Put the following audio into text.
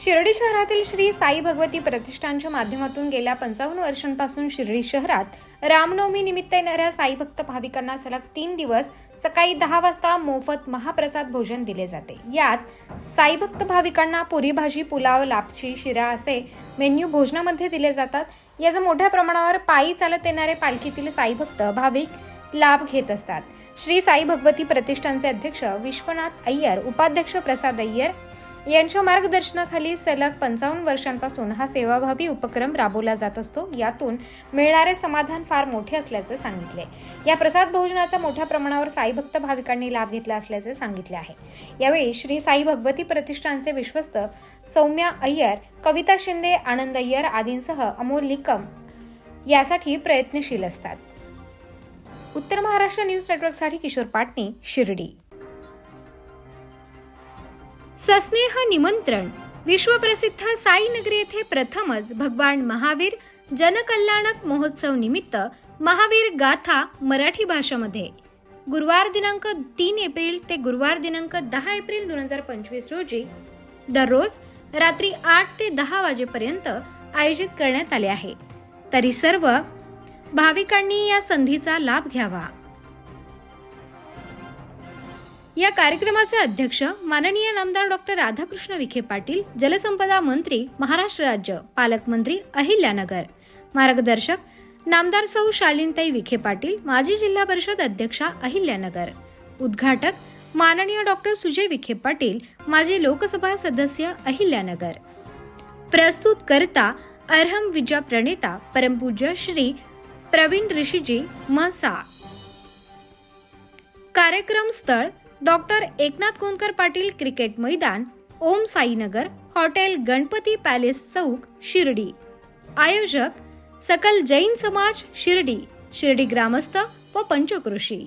शिर्डी शहरातील श्री साई भगवती प्रतिष्ठानच्या माध्यमातून गेल्या पंचावन्न वर्षांपासून शिर्डी शहरात रामनवमी निमित्त येणाऱ्या साई भक्त भाविकांना सलग तीन दिवस सकाळी दहा वाजता मोफत महाप्रसाद भोजन दिले जाते. यात साई भक्त भाविकांना पुरी भाजी पुलाव लापशी शिरा असे मेन्यू भोजनामध्ये दिले जातात. याचा मोठ्या प्रमाणावर पायी चालत येणारे पालखीतील साई भक्त भाविक लाभ घेत असतात. श्री साई भगवती प्रतिष्ठानचे अध्यक्ष विश्वनाथ अय्यर उपाध्यक्ष प्रसाद अय्यर यांच्या मार्गदर्शनाखाली सलग पंचावन्न वर्षांपासून हा सेवाभावी उपक्रम राबवला जात असतो. यातून मिळणारे समाधान फार मोठे असल्याचे सांगितले. या प्रसाद भोजनाचा मोठ्या प्रमाणावर साई भक्त भाविकांनी लाभ घेतला असल्याचे सांगितले आहे. यावेळी श्री साई भगवती प्रतिष्ठानचे विश्वस्त सौम्या अय्यर कविता शिंदे आनंद अय्यर आदींसह अमोल निकम यासाठी प्रयत्नशील असतात. उत्तर महाराष्ट्र न्यूज नेटवर्कसाठी किशोर पाटणी शिर्डी. सस्नेह निमंत्रण. विश्वप्रसिद्ध साईनगरी येथे प्रथमच भगवान महावीर जनकल्याणक महोत्सव निमित्त महावीर गाथा मराठी भाषेमध्ये. गुरुवार दिनांक तीन एप्रिल ते गुरुवार दिनांक दहा एप्रिल दोन हजार पंचवीस रोजी दररोज रात्री आठ ते दहा वाजेपर्यंत आयोजित करण्यात आले आहे. तरी सर्व भाविकांनी या संधीचा लाभ घ्यावा. या कार्यक्रमाचे अध्यक्ष माननीय नामदार डॉक्टर राधाकृष्ण विखे पाटील जलसंपदा मंत्री महाराष्ट्र राज्य पालकमंत्री अहिल्यानगर. मार्गदर्शक नामदार सौ शालिनताई विखे पाटील माजी जिल्हा परिषद अध्यक्षा अहिल्यानगर. उद्घाटक माननीय डॉक्टर सुजय विखे पाटील माजी लोकसभा सदस्य अहिल्यानगर. प्रस्तुत करता अर्हम विजा प्रणेता परमपूज्य श्री प्रवीण ऋषीजी मसा. कार्यक्रम स्थळ डॉक्टर एकनाथ कोणकर पाटील क्रिकेट मैदान ओम साईनगर हॉटेल गणपती पॅलेस चौक शिर्डी. आयोजक सकल जैन समाज शिर्डी. शिर्डी ग्रामस्थ व पंचकृषी.